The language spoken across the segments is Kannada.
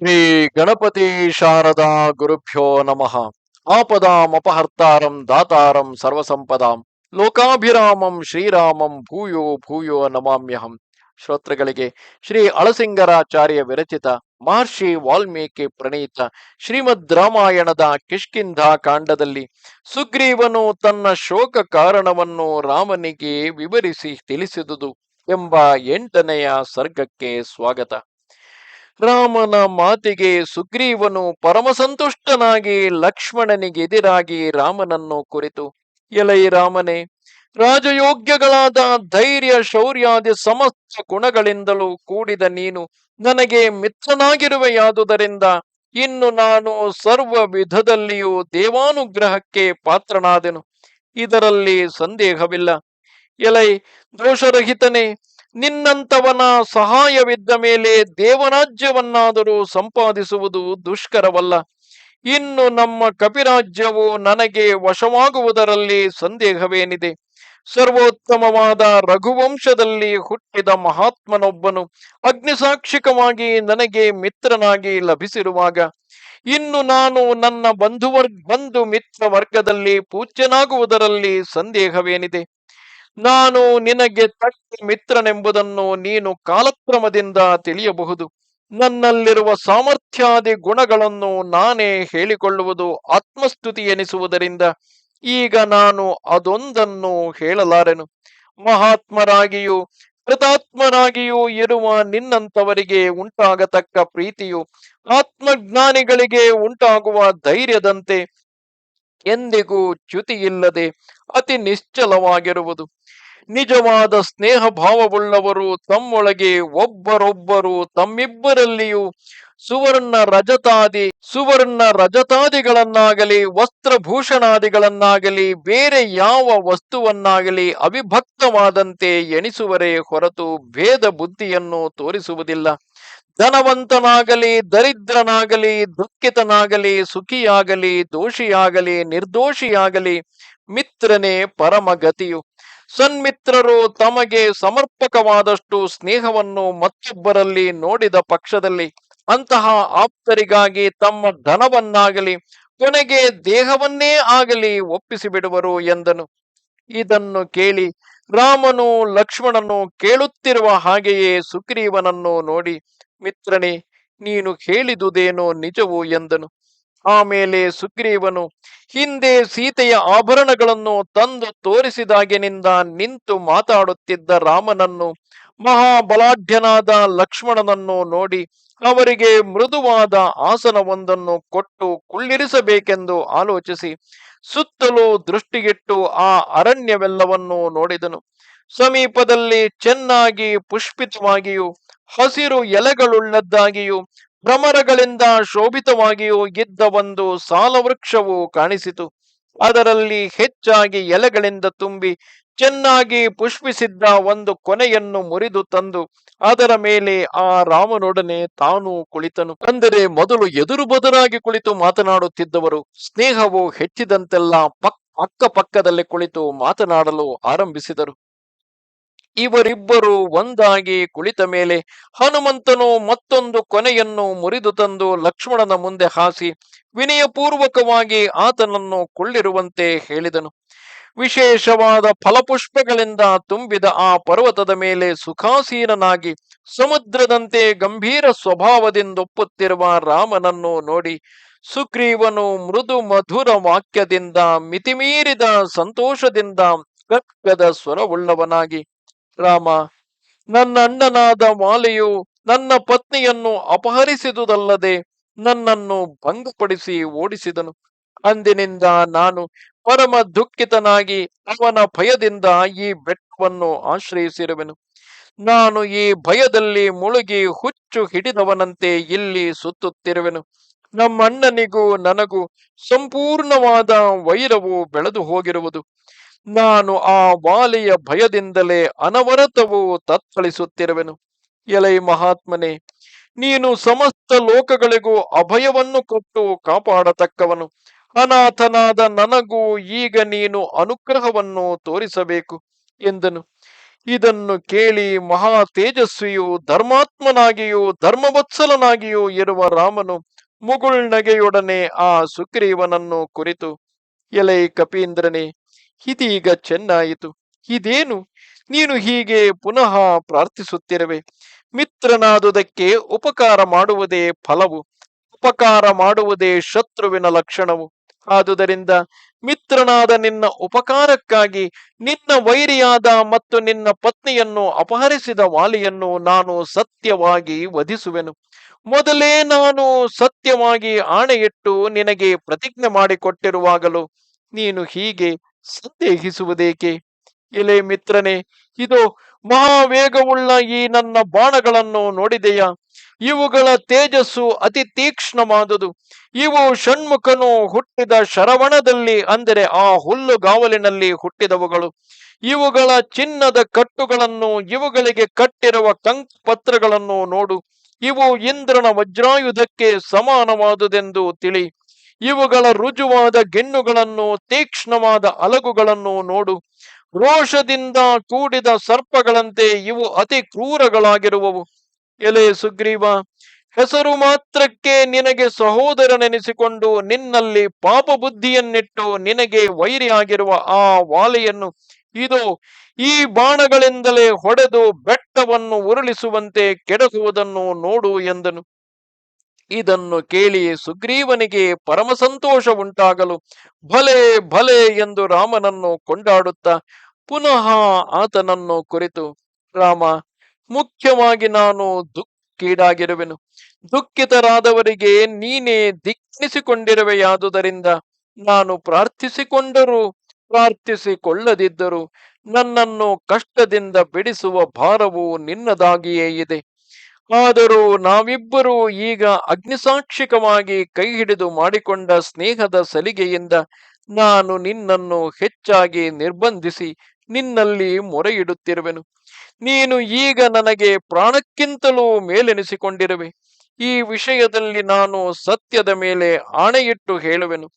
ಶ್ರೀ ಗಣಪತಿ ಶಾರದಾ ಗುರುಭ್ಯೋ ನಮಃ. ಆಪದಾಮಪಹರ್ತಾರಂ ದಾತಾರಂ ಸರ್ವಸಂಪದಾಂ. ಲೋಕಾಭಿರಾಮಂ ಶ್ರೀರಾಮಂ ಭೂಯೋ ಭೂಯೋ ನಮಾಮ್ಯಹಂ. ಶ್ರೋತೃಗಳಿಗೆ ಶ್ರೀ ಅಳಸಿಂಗರಾಚಾರ್ಯ ವಿರಚಿತ ಮಹರ್ಷಿ ವಾಲ್ಮೀಕಿ ಪ್ರಣೀತ ಶ್ರೀಮದ್ ರಾಮಾಯಣದ ಕಿಷ್ಕಿಂಧ ಕಾಂಡದಲ್ಲಿ ಸುಗ್ರೀವನು ತನ್ನ ಶೋಕ ಕಾರಣವನ್ನು ರಾಮನಿಗೆ ವಿವರಿಸಿ ತಿಳಿಸಿದುದು ಎಂಬ ಎಂಟನೆಯ ಸರ್ಗಕ್ಕೆ ಸ್ವಾಗತ. ರಾಮನ ಮಾತಿಗೆ ಸುಗ್ರೀವನು ಪರಮಸಂತುಷ್ಟನಾಗಿ ಲಕ್ಷ್ಮಣನಿಗೆ ಎದಿರಾಗಿ ರಾಮನನ್ನು ಕುರಿತು, ಎಲೈ ರಾಮನೇ, ರಾಜಯೋಗ್ಯಗಳಾದ ಧೈರ್ಯ, ಶೌರ್ಯಾದಿ ಸಮಸ್ತ ಗುಣಗಳಿಂದಲೂ ಕೂಡಿದ ನೀನು ನನಗೆ ಮಿತ್ರನಾಗಿರುವೆಯಾದುದರಿಂದ ಇನ್ನು ನಾನು ಸರ್ವ ವಿಧದಲ್ಲಿಯೂ ದೇವಾನುಗ್ರಹಕ್ಕೆ ಪಾತ್ರನಾದೆನು. ಇದರಲ್ಲಿ ಸಂದೇಹವಿಲ್ಲ. ಎಲೈ ದೋಷರಹಿತನೇ ನಿನ್ನಂತವನ ಸಹಾಯವಿದ್ದ ಮೇಲೆ ದೇವರಾಜ್ಯವನ್ನಾದರೂ ಸಂಪಾದಿಸುವುದು ದುಷ್ಕರವಲ್ಲ. ಇನ್ನು ನಮ್ಮ ಕಪಿರಾಜ್ಯವು ನನಗೆ ವಶವಾಗುವುದರಲ್ಲಿ ಸಂದೇಹವೇನಿದೆ? ಸರ್ವೋತ್ತಮವಾದ ರಘುವಂಶದಲ್ಲಿ ಹುಟ್ಟಿದ ಮಹಾತ್ಮನೊಬ್ಬನು ಅಗ್ನಿಸಾಕ್ಷಿಕವಾಗಿ ನನಗೆ ಮಿತ್ರನಾಗಿ ಲಭಿಸಿರುವಾಗ, ಇನ್ನು ನಾನು ನನ್ನ ಬಂಧುವರ್, ಬಂಧು ಮಿತ್ರ ವರ್ಗದಲ್ಲಿ ಪೂಜ್ಯನಾಗುವುದರಲ್ಲಿ ಸಂದೇಹವೇನಿದೆ? ನಾನು ನಿನಗೆ ತಕ್ಕ ಮಿತ್ರನೆಂಬುದನ್ನು ನೀನು ಕಾಲಕ್ರಮದಿಂದ ತಿಳಿಯಬಹುದು. ನನ್ನಲ್ಲಿರುವ ಸಾಮರ್ಥ್ಯಾದಿ ಗುಣಗಳನ್ನು ನಾನೇ ಹೇಳಿಕೊಳ್ಳುವುದು ಆತ್ಮಸ್ತುತಿ ಎನಿಸುವುದರಿಂದ ಈಗ ನಾನು ಅದೊಂದನ್ನು ಹೇಳಲಾರೆನು. ಮಹಾತ್ಮರಾಗಿಯೂ ಕೃತಾತ್ಮರಾಗಿಯೂ ಇರುವ ನಿನ್ನಂತವರಿಗೆ ಉಂಟಾಗತಕ್ಕ ಪ್ರೀತಿಯು ಆತ್ಮಜ್ಞಾನಿಗಳಿಗೆ ಉಂಟಾಗುವ ಧೈರ್ಯದಂತೆ ಎಂದಿಗೂ ಚ್ಯುತಿಯಿಲ್ಲದೆ ಅತಿ ನಿಶ್ಚಲವಾಗಿರುವುದು. ನಿಜವಾದ ಸ್ನೇಹ ಭಾವವುಳ್ಳವರು ತಮ್ಮೊಳಗೆ ಒಬ್ಬರೊಬ್ಬರು ತಮ್ಮಿಬ್ಬರಲ್ಲಿಯೂ ಸುವರ್ಣ ರಜತಾದಿ, ಸುವರ್ಣ ರಜತಾದಿಗಳನ್ನಾಗಲಿ, ವಸ್ತ್ರಭೂಷಣಾದಿಗಳನ್ನಾಗಲಿ, ಬೇರೆ ಯಾವ ವಸ್ತುವನ್ನಾಗಲಿ ಅವಿಭಕ್ತವಾದಂತೆ ಎಣಿಸುವರೇ ಹೊರತು ಭೇದ ಬುದ್ಧಿಯನ್ನು ತೋರಿಸುವುದಿಲ್ಲ. ಧನವಂತನಾಗಲಿ, ದರಿದ್ರನಾಗಲಿ, ದುಃಖಿತನಾಗಲಿ, ಸುಖಿಯಾಗಲಿ, ದೋಷಿಯಾಗಲಿ, ನಿರ್ದೋಷಿಯಾಗಲಿ, ಮಿತ್ರನೇ ಪರಮಗತಿಯು. ಸನ್ಮಿತ್ರರು ತಮಗೆ ಸಮರ್ಪಕವಾದಷ್ಟು ಸ್ನೇಹವನ್ನು ಮತ್ತೊಬ್ಬರಲ್ಲಿ ನೋಡಿದ ಪಕ್ಷದಲ್ಲಿ ಅಂತಹ ಆಪ್ತರಿಗಾಗಿ ತಮ್ಮ ಧನವನ್ನಾಗಲಿ ಕೊನೆಗೆ ದೇಹವನ್ನೇ ಆಗಲಿ ಒಪ್ಪಿಸಿ ಬಿಡುವರು ಎಂದನು. ಇದನ್ನು ಕೇಳಿ ರಾಮನು ಲಕ್ಷ್ಮಣನು ಕೇಳುತ್ತಿರುವ ಹಾಗೆಯೇ ಸುಗ್ರೀವನನ್ನು ನೋಡಿ, ಮಿತ್ರನೇ, ನೀನು ಹೇಳಿದುದೇನೋ ನಿಜವು ಎಂದನು. ಆಮೇಲೆ ಸುಗ್ರೀವನು, ಹಿಂದೆ ಸೀತೆಯ ಆಭರಣಗಳನ್ನು ತಂದು ತೋರಿಸಿದಾಗಿನಿಂದ ನಿಂತು ಮಾತಾಡುತ್ತಿದ್ದ ರಾಮನನ್ನು, ಮಹಾಬಲಾಢ್ಯನಾದ ಲಕ್ಷ್ಮಣನನ್ನು ನೋಡಿ ಅವರಿಗೆ ಮೃದುವಾದ ಆಸನವೊಂದನ್ನು ಕೊಟ್ಟು ಕುಳ್ಳಿರಿಸಬೇಕೆಂದು ಆಲೋಚಿಸಿ ಸುತ್ತಲೂ ದೃಷ್ಟಿಗಿಟ್ಟು ಆ ಅರಣ್ಯವೆಲ್ಲವನ್ನೂ ನೋಡಿದನು. ಸಮೀಪದಲ್ಲಿ ಚೆನ್ನಾಗಿ ಪುಷ್ಪಿತವಾಗಿಯೂ, ಹಸಿರು ಎಲೆಗಳುಳ್ಳದ್ದಾಗಿಯೂ ಭ್ರಮರಗಳಿಂದ ಶೋಭಿತವಾಗಿಯೂ ಇದ್ದ ಒಂದು ಸಾಲವೃಕ್ಷವು ಕಾಣಿಸಿತು. ಅದರಲ್ಲಿ ಹೆಚ್ಚಾಗಿ ಎಲೆಗಳಿಂದ ತುಂಬಿ ಚೆನ್ನಾಗಿ ಪುಷ್ಪಿಸಿದ್ದ ಒಂದು ಕೊನೆಯನ್ನು ಮುರಿದು ತಂದು ಅದರ ಮೇಲೆ ಆ ರಾಮನೊಡನೆ ತಾನು ಕುಳಿತನು. ಅಂದರೆ ಮೊದಲು ಎದುರು ಬದುರಾಗಿ ಕುಳಿತು ಮಾತನಾಡುತ್ತಿದ್ದವರು, ಸ್ನೇಹವು ಹೆಚ್ಚಿದಂತೆಲ್ಲ ಪಕ್, ಅಕ್ಕಪಕ್ಕದಲ್ಲಿ ಕುಳಿತು ಮಾತನಾಡಲು ಆರಂಭಿಸಿದರು. ಇವರಿಬ್ಬರು ಒಂದಾಗಿ ಕುಳಿತ ಮೇಲೆ ಹನುಮಂತನು ಮತ್ತೊಂದು ಕೊನೆಯನ್ನು ಮುರಿದು ತಂದು ಲಕ್ಷ್ಮಣನ ಮುಂದೆ ಹಾಸಿ ವಿನಯಪೂರ್ವಕವಾಗಿ ಆತನನ್ನು ಕೊಳ್ಳಿರುವಂತೆ ಹೇಳಿದನು. ವಿಶೇಷವಾದ ಫಲಪುಷ್ಪಗಳಿಂದ ತುಂಬಿದ ಆ ಪರ್ವತದ ಮೇಲೆ ಸುಖಾಸೀನನಾಗಿ ಸಮುದ್ರದಂತೆ ಗಂಭೀರ ಸ್ವಭಾವದಿಂದೊಪ್ಪುತ್ತಿರುವ ರಾಮನನ್ನು ನೋಡಿ ಸುಗ್ರೀವನು ಮೃದು ಮಧುರ ವಾಕ್ಯದಿಂದ ಮಿತಿಮೀರಿದ ಸಂತೋಷದಿಂದ ಗದ್ಗದ ಸ್ವರವುಳ್ಳವನಾಗಿ ರಾಮ, ನನ್ನ ಅಣ್ಣನಾದ ಮಾಲೆಯು ನನ್ನ ಪತ್ನಿಯನ್ನು ಅಪಹರಿಸಿದುದಲ್ಲದೆ ನನ್ನನ್ನು ಭಂಗಪಡಿಸಿ ಓಡಿಸಿದನು. ಅಂದಿನಿಂದ ನಾನು ಪರಮ ದುಃಖಿತನಾಗಿ ಅವನ ಭಯದಿಂದ ಈ ಬೆಟ್ಟವನ್ನು ಆಶ್ರಯಿಸಿರುವೆನು. ನಾನು ಈ ಭಯದಲ್ಲಿ ಮುಳುಗಿ ಹುಚ್ಚು ಹಿಡಿದವನಂತೆ ಇಲ್ಲಿ ಸುತ್ತುತ್ತಿರುವೆನು. ನಮ್ಮ ಅಣ್ಣನಿಗೂ ನನಗೂ ಸಂಪೂರ್ಣವಾದ ವೈರವು ಬೆಳೆದು ಹೋಗಿರುವುದು. ನಾನು ಆ ವಾಲಿಯ ಭಯದಿಂದಲೇ ಅನವರತವು ತತ್ಕಳಿಸುತ್ತಿರುವೆನು ಎಲೈ ಮಹಾತ್ಮನೇ, ನೀನು ಸಮಸ್ತ ಲೋಕಗಳಿಗೂ ಅಭಯವನ್ನು ಕೊಟ್ಟು ಕಾಪಾಡತಕ್ಕವನು. ಅನಾಥನಾದ ನನಗೂ ಈಗ ನೀನು ಅನುಗ್ರಹವನ್ನು ತೋರಿಸಬೇಕು ಎಂದನು. ಇದನ್ನು ಕೇಳಿ ಮಹಾ ತೇಜಸ್ವಿಯು ಧರ್ಮಾತ್ಮನಾಗಿಯೂ ಧರ್ಮವತ್ಸಲನಾಗಿಯೂ ಇರುವ ರಾಮನು ಮುಗುಳ್ನಗೆಯೊಡನೆ ಆ ಸುಗ್ರೀವನನ್ನು ಕುರಿತು, ಎಲೈ ಕಪೀಂದ್ರನೇ ಇದೀಗ ಚೆನ್ನಾಯಿತು. ಇದೇನು? ನೀನು ಹೀಗೆ ಪುನಃ ಪ್ರಾರ್ಥಿಸುತ್ತಿರುವೆ. ಮಿತ್ರನಾದುದಕ್ಕೆ ಉಪಕಾರ ಮಾಡುವುದೇ ಫಲವು. ಉಪಕಾರ ಮಾಡುವುದೇ ಶತ್ರುವಿನ ಲಕ್ಷಣವು. ಆದುದರಿಂದ ಮಿತ್ರನಾದ ನಿನ್ನ ಉಪಕಾರಕ್ಕಾಗಿ ನಿನ್ನ ವೈರಿಯಾದ ಮತ್ತು ನಿನ್ನ ಪತ್ನಿಯನ್ನು ಅಪಹರಿಸಿದ ವಾಲಿಯನ್ನು ನಾನು ಸತ್ಯವಾಗಿ ವಧಿಸುವೆನು. ಮೊದಲೇ ನಾನು ಸತ್ಯವಾಗಿ ಆಣೆಯಿಟ್ಟು ನಿನಗೆ ಪ್ರತಿಜ್ಞೆ ಮಾಡಿಕೊಟ್ಟಿರುವಾಗಲೂ ನೀನು ಹೀಗೆ ಸಂದೇಹಿಸುವುದೇಕೆ ಎಲೆ ಮಿತ್ರನೇ, ಇದು ಮಹಾವೇಗವುಳ್ಳ ಈ ನನ್ನ ಬಾಣಗಳನ್ನು ನೋಡಿದೆಯಾ? ಇವುಗಳ ತೇಜಸ್ಸು ಅತಿ ತೀಕ್ಷ್ಣವಾದುದು. ಇವು ಷಣ್ಮುಖನು ಹುಟ್ಟಿದ ಶರವಣದಲ್ಲಿ, ಅಂದರೆ ಆ ಹುಲ್ಲುಗಾವಲಿನಲ್ಲಿ ಹುಟ್ಟಿದವುಗಳು. ಇವುಗಳ ಚಿನ್ನದ ಕಟ್ಟುಗಳನ್ನು ಇವುಗಳಿಗೆ ಕಟ್ಟಿರುವ ಕಂಕ್ ಪತ್ರಗಳನ್ನು ನೋಡು. ಇವು ಇಂದ್ರನ ವಜ್ರಾಯುಧಕ್ಕೆ ಸಮಾನವಾದುದೆಂದು ತಿಳಿ. ಇವುಗಳ ರುಜುವಾದ ಗೆಣ್ಣುಗಳನ್ನು, ತೀಕ್ಷ್ಣವಾದ ಅಲಗುಗಳನ್ನು ನೋಡು. ರೋಷದಿಂದ ಕೂಡಿದ ಸರ್ಪಗಳಂತೆ ಇವು ಅತಿ ಕ್ರೂರಗಳಾಗಿರುವವು. ಎಲೆ ಸುಗ್ರೀವ, ಹೆಸರು ಮಾತ್ರಕ್ಕೆ ನಿನಗೆ ಸಹೋದರನೆನಿಸಿಕೊಂಡು ನಿನ್ನಲ್ಲಿ ಪಾಪ ಬುದ್ಧಿಯನ್ನಿಟ್ಟು ನಿನಗೆ ವೈರಿಯಾಗಿರುವ ಆ ವಾಲೆಯನ್ನು, ಇದು, ಈ ಬಾಣಗಳಿಂದಲೇ ಹೊಡೆದು ಬೆಟ್ಟವನ್ನು ಉರುಳಿಸುವಂತೆ ಕೆಡಸುವುದನ್ನು ನೋಡು ಎಂದನು. ಇದನ್ನು ಕೇಳಿ ಸುಗ್ರೀವನಿಗೆ ಪರಮ ಸಂತೋಷ ಉಂಟಾಗಲು ಭಲೆ ಭಲೆ ಎಂದು ರಾಮನನ್ನು ಕೊಂಡಾಡುತ್ತಾ ಪುನಃ ಆತನನ್ನು ಕುರಿತು, ರಾಮ, ಮುಖ್ಯವಾಗಿ ನಾನು ದುಃಖೀಡಾಗಿರುವೆನು. ದುಃಖಿತರಾದವರಿಗೆ ನೀನೇ ದಿಕ್ಕಿಸಿಕೊಂಡಿರುವೆಯಾದುದರಿಂದ ನಾನು ಪ್ರಾರ್ಥಿಸಿಕೊಂಡರೂ ಪ್ರಾರ್ಥಿಸಿಕೊಳ್ಳದಿದ್ದರೂ ನನ್ನನ್ನು ಕಷ್ಟದಿಂದ ಬಿಡಿಸುವ ಭಾರವು ನಿನ್ನದಾಗಿಯೇ ಇದೆ. ಆದರೂ ನಾವಿಬ್ಬರೂ ಈಗ ಅಗ್ನಿಸಾಕ್ಷಿಕವಾಗಿ ಕೈ ಹಿಡಿದು ಮಾಡಿಕೊಂಡ ಸ್ನೇಹದ ಸಲಿಗೆಯಿಂದ ನಾನು ನಿನ್ನನ್ನು ಹೆಚ್ಚಾಗಿ ನಿರ್ಬಂಧಿಸಿ ನಿನ್ನಲ್ಲಿ ಮೊರೆಯಿಡುತ್ತಿರುವೆನು. ನೀನು ಈಗ ನನಗೆ ಪ್ರಾಣಕ್ಕಿಂತಲೂ ಮೇಲೆನಿಸಿಕೊಂಡಿರುವೆ. ಈ ವಿಷಯದಲ್ಲಿ ನಾನು ಸತ್ಯದ ಮೇಲೆ ಆಣೆಯಿಟ್ಟು ಹೇಳುವೆನು.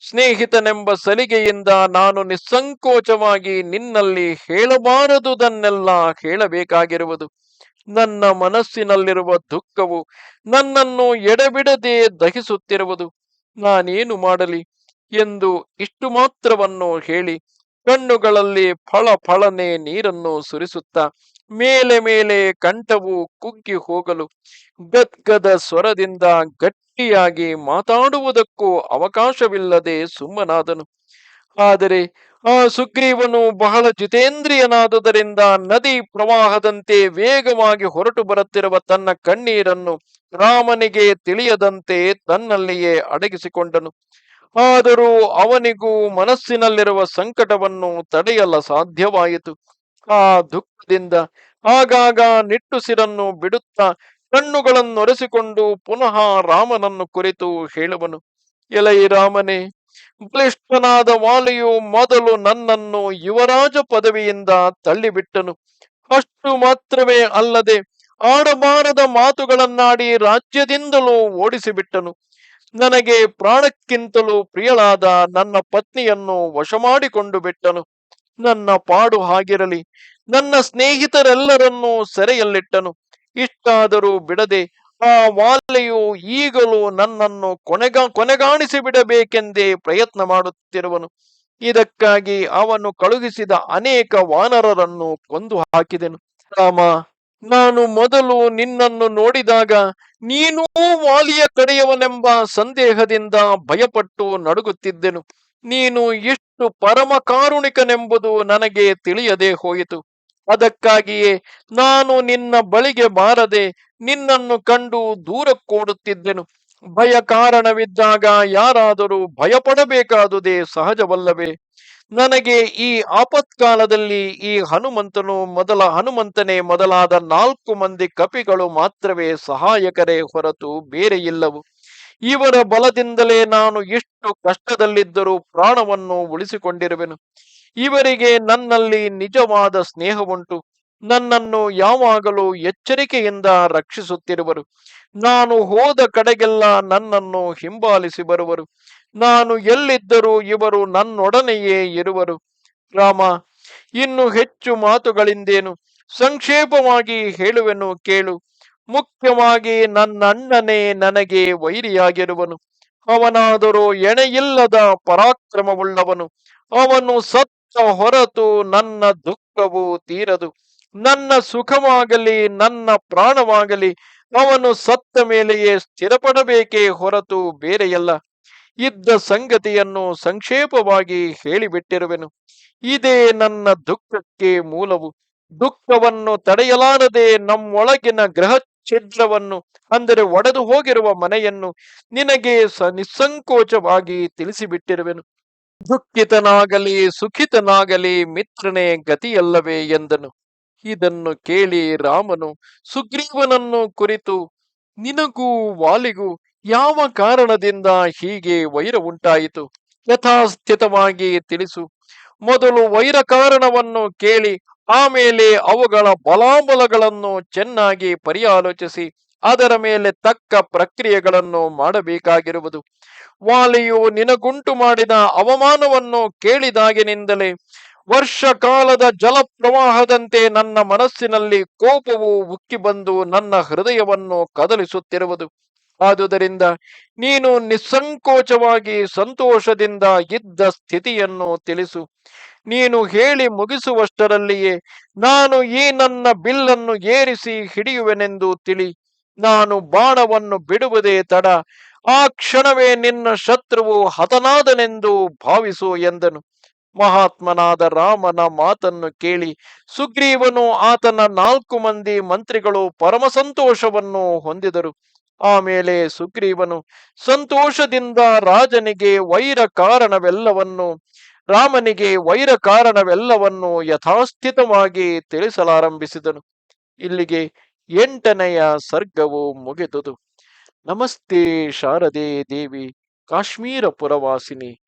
ಸ್ನೇಹಿತನೆಂಬ ಸಲಿಗೆಯಿಂದ ನಾನು ನಿಸ್ಸಂಕೋಚವಾಗಿ ನಿನ್ನಲ್ಲಿ ಹೇಳಬಾರದುದನ್ನೆಲ್ಲ ಹೇಳಬೇಕಾಗಿರುವುದು. ನನ್ನ ಮನಸ್ಸಿನಲ್ಲಿರುವ ದುಃಖವು ನನ್ನನ್ನು ಎಡೆಬಿಡದೆ ದಹಿಸುತ್ತಿರುವುದು. ನಾನೇನು ಮಾಡಲಿ ಎಂದು ಇಷ್ಟು ಮಾತ್ರವನ್ನು ಹೇಳಿ ಕಣ್ಣುಗಳಲ್ಲಿ ಫಳ ಫಳನೆ ನೀರನ್ನು ಸುರಿಸುತ್ತಾ ಮೇಲೆ ಮೇಲೆ ಕಂಠವು ಕುಗ್ಗಿ ಹೋಗಲು ಗದ್ಗದ ಸ್ವರದಿಂದ ಗಟ್ಟಿಯಾಗಿ ಮಾತಾಡುವುದಕ್ಕೂ ಅವಕಾಶವಿಲ್ಲದೆ ಸುಮ್ಮನಾದನು. ಆದರೆ ಆ ಸುಗ್ರೀವನು ಬಹಳ ಜಿತೇಂದ್ರಿಯನಾದುದರಿಂದ ನದಿ ಪ್ರವಾಹದಂತೆ ವೇಗವಾಗಿ ಹೊರಟು ಬರುತ್ತಿರುವ ತನ್ನ ಕಣ್ಣೀರನ್ನು ರಾಮನಿಗೆ ತಿಳಿಯದಂತೆ ತನ್ನಲ್ಲಿಯೇ ಅಡಗಿಸಿಕೊಂಡನು. ಆದರೂ ಅವನಿಗೂ ಮನಸ್ಸಿನಲ್ಲಿರುವ ಸಂಕಟವನ್ನು ತಡೆಯಲ್ಲ ಸಾಧ್ಯವಾಯಿತು. ಆ ದುಃಖದಿಂದ ಆಗಾಗ ನಿಟ್ಟುಸಿರನ್ನು ಬಿಡುತ್ತಾ ಕಣ್ಣುಗಳನ್ನೊರೆಸಿಕೊಂಡು ಪುನಃ ರಾಮನನ್ನು ಕುರಿತು ಹೇಳುವನು. ಎಲೈ ರಾಮನೇ ಬಲಿಷ್ಠನಾದ ವಾಲಿಯು ಮೊದಲು ನನ್ನನ್ನು ಯುವರಾಜ ಪದವಿಯಿಂದ ತಳ್ಳಿಬಿಟ್ಟನು. ಅಷ್ಟು ಮಾತ್ರವೇ ಅಲ್ಲದೆ ಆಡಬಾರದ ಮಾತುಗಳನ್ನಾಡಿ ರಾಜ್ಯದಿಂದಲೂ ಓಡಿಸಿಬಿಟ್ಟನು. ನನಗೆ ಪ್ರಾಣಕ್ಕಿಂತಲೂ ಪ್ರಿಯಳಾದ ನನ್ನ ಪತ್ನಿಯನ್ನು ವಶ ಮಾಡಿಕೊಂಡು ಬಿಟ್ಟನು. ನನ್ನ ಪಾಡು ಹಾಗಿರಲಿ. ನನ್ನ ಸ್ನೇಹಿತರೆಲ್ಲರನ್ನೂ ಸೆರೆಯಲ್ಲಿಟ್ಟನು. ಇಷ್ಟಾದರೂ ಬಿಡದೆ ಆ ವಾಲೆಯು ಈಗಲೂ ನನ್ನನ್ನು ಕೊನೆಗ, ಕೊನೆಗಾಣಿಸಿ ಬಿಡಬೇಕೆಂದೇ ಪ್ರಯತ್ನ ಮಾಡುತ್ತಿರುವನು. ಇದಕ್ಕಾಗಿ ಅವನು ಕಳುಹಿಸಿದ ಅನೇಕ ವಾನರರನ್ನು ಕೊಂದು ಹಾಕಿದೆನು. ರಾಮ, ನಾನು ಮೊದಲು ನಿನ್ನನ್ನು ನೋಡಿದಾಗ ನೀನೂ ವಾಲಿಯ ಕಡೆಯವನೆಂಬ ಸಂದೇಹದಿಂದ ಭಯಪಟ್ಟು ನಡುಗುತ್ತಿದ್ದೆನು. ನೀನು ಎಷ್ಟು ಪರಮ ಕಾರುಣಿಕನೆಂಬುದು ನನಗೆ ತಿಳಿಯದೆ ಹೋಯಿತು. ಅದಕ್ಕಾಗಿಯೇ ನಾನು ನಿನ್ನ ಬಳಿಗೆ ಬಾರದೆ ನಿನ್ನನ್ನು ಕಂಡು ದೂರಕ್ಕೋಡುತ್ತಿದ್ದೆನು ಭಯ ಕಾರಣವಿದ್ದಾಗ ಯಾರಾದರೂ ಭಯಪಡಬೇಕಾದುದೇ ಸಹಜವಲ್ಲವೇ? ನನಗೆ ಈ ಆಪತ್ಕಾಲದಲ್ಲಿ ಈ ಹನುಮಂತನು ಮೊದಲ ಹನುಮಂತನೇ ಮೊದಲಾದ ನಾಲ್ಕು ಮಂದಿ ಕಪಿಗಳು ಮಾತ್ರವೇ ಸಹಾಯಕರೇ ಹೊರತು ಬೇರೆ ಇಲ್ಲವು. ಇವರ ಬಲದಿಂದಲೇ ನಾನು ಎಷ್ಟು ಕಷ್ಟದಲ್ಲಿದ್ದರೂ ಪ್ರಾಣವನ್ನು ಉಳಿಸಿಕೊಂಡಿರುವೆನು. ಇವರಿಗೆ ನನ್ನಲ್ಲಿ ನಿಜವಾದ ಸ್ನೇಹವುಂಟು. ನನ್ನನ್ನು ಯಾವಾಗಲೂ ಎಚ್ಚರಿಕೆಯಿಂದ ರಕ್ಷಿಸುತ್ತಿರುವರು. ನಾನು ಹೋದ ಕಡೆಗೆಲ್ಲ ನನ್ನನ್ನು ಹಿಂಬಾಲಿಸಿ ಬರುವರು. ನಾನು ಎಲ್ಲಿದ್ದರೂ ಇವರು ನನ್ನೊಡನೆಯೇ ಇರುವರು. ರಾಮ, ಇನ್ನು ಹೆಚ್ಚು ಮಾತುಗಳಿಂದೇನು? ಸಂಕ್ಷೇಪವಾಗಿ ಹೇಳುವೆನು, ಕೇಳು. ಮುಖ್ಯವಾಗಿ ನನ್ನಣ್ಣನೇ ನನಗೆ ವೈರಿಯಾಗಿರುವನು. ಅವನಾದರೂ ಎಣೆಯಿಲ್ಲದ ಪರಾಕ್ರಮವುಳ್ಳವನು. ಅವನು ಸತ್ತ ಹೊರತು ನನ್ನ ದುಃಖವು ತೀರದು. ನನ್ನ ಸುಖವಾಗಲಿ, ನನ್ನ ಪ್ರಾಣವಾಗಲಿ, ಅವನು ಸತ್ತ ಮೇಲೆಯೇ ಸ್ಥಿರಪಡಬೇಕೇ ಹೊರತು ಬೇರೆಯಲ್ಲ. ಇದ್ದ ಸಂಗತಿಯನ್ನು ಸಂಕ್ಷೇಪವಾಗಿ ಹೇಳಿಬಿಟ್ಟಿರುವೆನು. ಇದೇ ನನ್ನ ದುಃಖಕ್ಕೆ ಮೂಲವು. ದುಃಖವನ್ನು ತಡೆಯಲಾರದೆ ನಮ್ಮೊಳಗಿನ ಗ್ರಹ ಛಿದ್ರವನ್ನು ಅಂದರೆ ಒಡೆದು ಹೋಗಿರುವ ಮನೆಯನ್ನು, ನಿನಗೆ ಸ ನಿಸ್ಸಂಕೋಚವಾಗಿ ತಿಳಿಸಿಬಿಟ್ಟಿರುವೆನು. ದುಃಖಿತನಾಗಲಿ, ಸುಖಿತನಾಗಲಿ, ಮಿತ್ರನೇ, ಗತಿಯಲ್ಲವೇ ಎಂದನು. ಇದನ್ನು ಕೇಳಿ ರಾಮನು, ಸುಗ್ರೀವನನ್ನು ಕುರಿತು, ನಿನಗೂ ವಾಲಿಗೂ ಯಾವ ಕಾರಣದಿಂದ ಹೀಗೆ ವೈರ ಉಂಟಾಯಿತು? ಯಥಾಸ್ಥಿತವಾಗಿ ತಿಳಿಸು. ಮೊದಲು ವೈರ ಕಾರಣವನ್ನು ಕೇಳಿ, ಆಮೇಲೆ ಅವುಗಳ ಬಲಾಬಲಗಳನ್ನು ಚೆನ್ನಾಗಿ ಪರ್ಯಾಲೋಚಿಸಿ, ಅದರ ಮೇಲೆ ತಕ್ಕ ಪ್ರಕ್ರಿಯೆಗಳನ್ನು ಮಾಡಬೇಕಾಗಿರುವುದು. ವಾಲಿಯು ನಿನಗುಂಟು ಮಾಡಿದ ಅವಮಾನವನ್ನು ಕೇಳಿದಾಗಿನಿಂದಲೇ ವರ್ಷ ಕಾಲದ ಜಲಪ್ರವಾಹದಂತೆ ನನ್ನ ಮನಸ್ಸಿನಲ್ಲಿ ಕೋಪವು ಉಕ್ಕಿ ಬಂದು ನನ್ನ ಹೃದಯವನ್ನು ಕದಲಿಸುತ್ತಿರುವುದು. ಆದುದರಿಂದ ನೀನು ನಿಸ್ಸಂಕೋಚವಾಗಿ ಸಂತೋಷದಿಂದ ಇದ್ದ ಸ್ಥಿತಿಯನ್ನು ತಿಳಿಸು. ನೀನು ಹೇಳಿ ಮುಗಿಸುವಷ್ಟರಲ್ಲಿಯೇ ನಾನು ಈ ನನ್ನ ಬಿಲ್ಲನ್ನು ಏರಿಸಿ ಹಿಡಿಯುವೆನೆಂದು ತಿಳಿ. ನಾನು ಬಾಣವನ್ನು ಬಿಡುವುದೇ ತಡ. ಆ ಕ್ಷಣವೇ ನಿನ್ನ ಶತ್ರುವು ಹತನಾದನೆಂದು ಭಾವಿಸು ಎಂದನು. ಮಹಾತ್ಮನಾದ ರಾಮನ ಮಾತನ್ನು ಕೇಳಿ ಸುಗ್ರೀವನು ಆತನ ನಾಲ್ಕು ಮಂದಿ ಮಂತ್ರಿಗಳು ಪರಮ ಸಂತೋಷವನ್ನು ಹೊಂದಿದರು. ಆಮೇಲೆ ಸುಗ್ರೀವನು ಸಂತೋಷದಿಂದ ರಾಜನಿಗೆ ವೈರ ಕಾರಣವೆಲ್ಲವನ್ನು, ರಾಮನಿಗೆ ವೈರ ಕಾರಣವೆಲ್ಲವನ್ನು ಯಥಾಸ್ಥಿತವಾಗಿ ತಿಳಿಸಲಾರಂಭಿಸಿದನು. ಇಲ್ಲಿಗೆ ಎಂಟನೆಯ ಸರ್ಗವು ಮುಗಿದುದು. ನಮಸ್ತೆ ಶಾರದೆ ದೇವಿ, ಕಾಶ್ಮೀರ ಪುರವಾಸಿನಿ.